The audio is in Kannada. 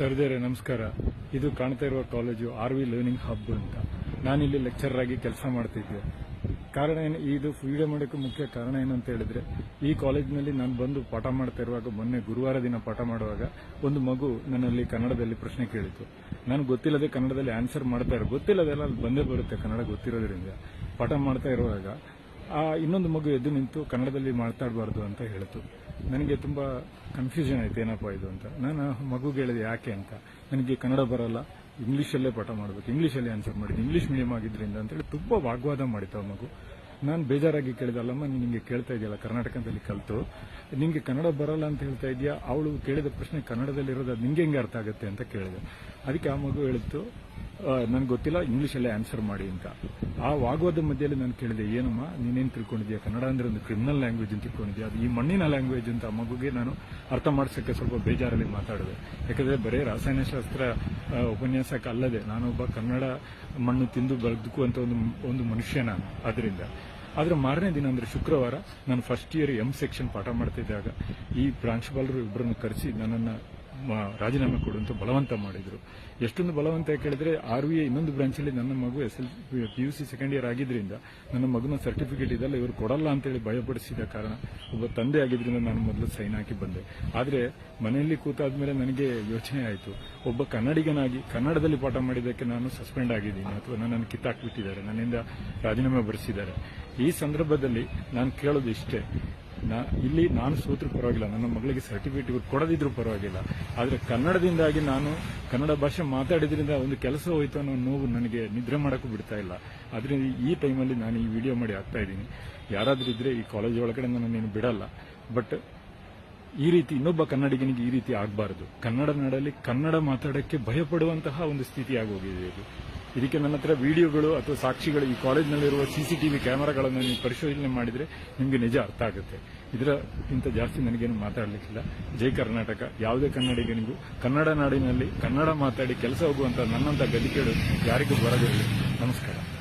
ಸರ್ದೇರೆ, ನಮಸ್ಕಾರ. ಇದು ಕಾಣ್ತಾ ಇರುವ college R V learning hub ಅಂತ. ನಾನಿಲ್ಲಿ ಲೆಕ್ಚರರ್ ಆಗಿ ಕೆಲಸ ಮಾಡ್ತಿದ್ದೆ. ಕಾರಣ ಏನು? ಇದು ವಿಡಿಯೋ ಮಾಡೋಕ್ಕೆ ಮುಖ್ಯ ಕಾರಣ ಏನು ಅಂತ ಹೇಳಿದ್ರೆ, ಈ ಕಾಲೇಜಿನಲ್ಲಿ ನಾನು ಬಂದು ಪಾಠ ಮಾಡ್ತಾ ಇರುವಾಗ, ಮೊನ್ನೆ ಗುರುವಾರ ದಿನ ಪಾಠ ಮಾಡುವಾಗ, ಒಂದು ಮಗು ನನ್ನಲ್ಲಿ ಕನ್ನಡದಲ್ಲಿ ಪ್ರಶ್ನೆ ಕೇಳಿತು. ನಾನು ಗೊತ್ತಿಲ್ಲದೆ ಕನ್ನಡದಲ್ಲಿ ಆನ್ಸರ್ ಮಾಡ್ತಾ ಇರೋ ಗೊತ್ತಿಲ್ಲದೆಲ್ಲ ಅಲ್ಲಿ ಬಂದೇ ಬರುತ್ತೆ ಕನ್ನಡ ಗೊತ್ತಿರೋದ್ರಿಂದ. ಪಾಠ ಮಾಡ್ತಾ ಇರುವಾಗ ಇನ್ನೊಂದು ಮಗು ಎದ್ದು ನಿಂತು ಕನ್ನಡದಲ್ಲಿ ಮಾತಾಡಬಾರ್ದು ಅಂತ ಹೇಳಿತು. ನನಗೆ ತುಂಬಾ ಕನ್ಫ್ಯೂಷನ್ ಆಯ್ತು, ಏನಪ್ಪ ಇದು ಅಂತ. ನಾನು ಮಗುಗೆ ಹೇಳಿದೆ, ಯಾಕೆ ಅಂತ. ನನಗೆ ಕನ್ನಡ ಬರಲ್ಲ, ಇಂಗ್ಲೀಷಲ್ಲೇ ಪಾಠ ಮಾಡಬೇಕು, ಇಂಗ್ಲೀಷಲ್ಲೇ ಆನ್ಸರ್ ಮಾಡಿದ್ದು ಇಂಗ್ಲೀಷ್ ಮೀಡಿಯಂ ಆಗಿದ್ರಿಂದ ಅಂತೇಳಿ ತುಂಬಾ ವಾಗ್ವಾದ ಮಾಡಿತ್ತು ಆ ಮಗು. ನಾನು ಬೇಜಾರಾಗಿ ಕೇಳಿದೆ, ಅಲ್ಲಮ್ಮ, ನೀನು ನಿಮಗೆ ಕೇಳ್ತಾ ಇದೆಯಲ್ಲ, ಕರ್ನಾಟಕದಲ್ಲಿ ಕಲಿತು. ನಿಮಗೆ ಕನ್ನಡ ಬರಲ್ಲ ಅಂತ ಹೇಳ್ತಾ ಇದೆಯಾ? ಅವಳು ಕೇಳಿದ ಪ್ರಶ್ನೆ ಕನ್ನಡದಲ್ಲಿರೋದು, ಅದು ನಿಂಗೆ ಹೆಂಗೆ ಅರ್ಥ ಆಗುತ್ತೆ ಅಂತ ಕೇಳಿದೆ. ಅದಕ್ಕೆ ಆ ಮಗು ಹೇಳಿತ್ತು ನನಗೆ ಗೊತ್ತಿಲ್ಲ ಇಂಗ್ಲೀಷಲ್ಲೇ ಆನ್ಸರ್ ಮಾಡಿ ಅಂತ. ಆ ವಾಗ್ವಾದ ಮಧ್ಯದಲ್ಲಿ ನಾನು ಕೇಳಿದೆ, ಏನಮ್ಮ, ನೀನೇನು ತಿಳ್ಕೊಂಡಿದ್ಯಾ? ಕನ್ನಡ ಅಂದ್ರೆ ಒಂದು ಕ್ರಿಮಿನಲ್ ಲ್ಯಾಂಗ್ವೇಜ್ ಅಂತ ತಿಳ್ಕೊಂಡಿದ್ಯಾ? ಅದು ಈ ಮಣ್ಣಿನ ಲ್ಯಾಂಗ್ವೇಜ್ ಅಂತ ಮಗುಗೆ ನಾನು ಅರ್ಥ ಮಾಡಿಸೋಕ್ಕೆ ಸ್ವಲ್ಪ ಬೇಜಾರಲ್ಲಿ ಮಾತಾಡಿದೆ. ಯಾಕಂದ್ರೆ ಬರೀ ರಾಸಾಯನಶಾಸ್ತ್ರ ಉಪನ್ಯಾಸಕ್ಕೆ ಅಲ್ಲದೆ ನಾನೊಬ್ಬ ಕನ್ನಡ ಮಣ್ಣು ತಿಂದು ಬದುಕುವಂಥ ಒಂದು ಒಂದು ಮನುಷ್ಯ ನಾನು ಅದರಿಂದ ಆದ್ರೆ ಮಾರನೇ ದಿನ ಅಂದರೆ ಶುಕ್ರವಾರ ನಾನು ಫಸ್ಟ್ ಇಯರ್ ಎಂ ಸೆಕ್ಷನ್ ಪಾಠ ಮಾಡ್ತಿದ್ದಾಗ ಈ ಪ್ರಾಂಶುಪಾಲರು ಇಬ್ಬರನ್ನು ಕರೆಸಿ ನನ್ನನ್ನು ರಾಜೀನಾಮೆ ಕೊಡುವಂತ ಬಲವಂತ ಮಾಡಿದ್ರು. ಎಷ್ಟೊಂದು ಬಲವಂತ ಕೇಳಿದ್ರೆ ಆರ್ ವಿ ಇನ್ನೊಂದು ಬ್ರಾಂಚಲ್ಲಿ ನನ್ನ ಮಗು S L P U C second year ಆಗಿದ್ರಿಂದ ನನ್ನ ಮಗನ ಸರ್ಟಿಫಿಕೇಟ್ ಇದೆಲ್ಲ ಇವರು ಕೊಡಲ್ಲ ಅಂತೇಳಿ ಭಯಪಡಿಸಿದ ಕಾರಣ ಒಬ್ಬ ತಂದೆ ಆಗಿದ್ರಿಂದ ನಾನು ಮೊದಲು ಸೈನ್ ಹಾಕಿ ಬಂದೆ. ಆದ್ರೆ ಮನೆಯಲ್ಲಿ ಕೂತಾದ್ಮೇಲೆ ನನಗೆ ಯೋಚನೆ ಆಯಿತು. ಒಬ್ಬ ಕನ್ನಡಿಗನಾಗಿ, ಕನ್ನಡದಲ್ಲಿ ಪಾಠ ಮಾಡಿದ್ದಕ್ಕೆ ನಾನು ಸಸ್ಪೆಂಡ್ ಆಗಿದ್ದೀನಿ ಅಥವಾ ನನ್ನನ್ನು ಕಿತ್ತಾಕ್ಬಿಟ್ಟಿದ್ದಾರೆ. ನನ್ನಿಂದ ರಾಜೀನಾಮೆ ಬರೆಸಿದ್ದಾರೆ. ಈ ಸಂದರ್ಭದಲ್ಲಿ ನಾನು ಕೇಳೋದು ಇಷ್ಟೇ. ಇಲ್ಲಿ ನಾನು ಸೋತರೂ ಪರವಾಗಿಲ್ಲ. ನನ್ನ ಮಗಳಿಗೆ ಸರ್ಟಿಫಿಕೇಟ್ ಕೊಡದಿದ್ರು ಪರವಾಗಿಲ್ಲ. ಆದರೆ ಕನ್ನಡದಿಂದಾಗಿ ನಾನು ಕನ್ನಡ ಭಾಷೆ ಮಾತಾಡಿದ್ರಿಂದ ಒಂದು ಕೆಲಸ ಹೋಯಿತು ಅನ್ನೋ ನೋವು ನನಗೆ ನಿದ್ರೆ ಮಾಡೋಕ್ಕೂ ಬಿಡ್ತಾ ಇಲ್ಲ. ಅದರಿಂದ ಈ ಟೈಮಲ್ಲಿ ನಾನು ಈ ವಿಡಿಯೋ ಮಾಡಿ ಆಗ್ತಾ ಇದ್ದೀನಿ. ಯಾರಾದರೂ ಇದ್ರೆ ಈ ಕಾಲೇಜ್ ಒಳಗಡೆ ನನ್ನನ್ನೇನು ಬಿಡಲ್ಲ. ಬಟ್ ಈ ರೀತಿ ಇನ್ನೊಬ್ಬ ಕನ್ನಡಿಗನಿಗೆ ಈ ರೀತಿ ಆಗಬಾರದು. ಕನ್ನಡ ನಾಡಲ್ಲಿ ಕನ್ನಡ ಮಾತಾಡಕ್ಕೆ ಭಯಪಡುವಂತಹ ಒಂದು ಸ್ಥಿತಿ ಆಗೋಗಿದೆ ಇದು. ಇದಕ್ಕೆ ನನ್ನ ಹತ್ರ ವಿಡಿಯೋಗಳು ಅಥವಾ ಸಾಕ್ಷಿಗಳು ಈ ಕಾಲೇಜಿನಲ್ಲಿರುವ ಸಿಸಿಟಿವಿ ಕ್ಯಾಮೆರಾಗಳನ್ನು ನೀವು ಪರಿಶೋಧನೆ ಮಾಡಿದರೆ ನಿಮಗೆ ನಿಜ ಅರ್ಥ ಆಗುತ್ತೆ. ಇದರ ಇಂತ ಜಾಸ್ತಿ ನನಗೇನು ಮಾತಾಡಲಿಕ್ಕಿಲ್ಲ. ಜೈ ಕರ್ನಾಟಕ. ಯಾವುದೇ ಕನ್ನಡಿಗನಿಗೂ ಕನ್ನಡ ನಾಡಿನಲ್ಲಿ ಕನ್ನಡ ಮಾತಾಡಿ ಕೆಲಸ ಹೋಗುವಂಥ ನನ್ನಂತ ಗದಿಕೆಗಳು ಯಾರಿಗೂ ಬರದಿರಲಿ. ನಮಸ್ಕಾರ.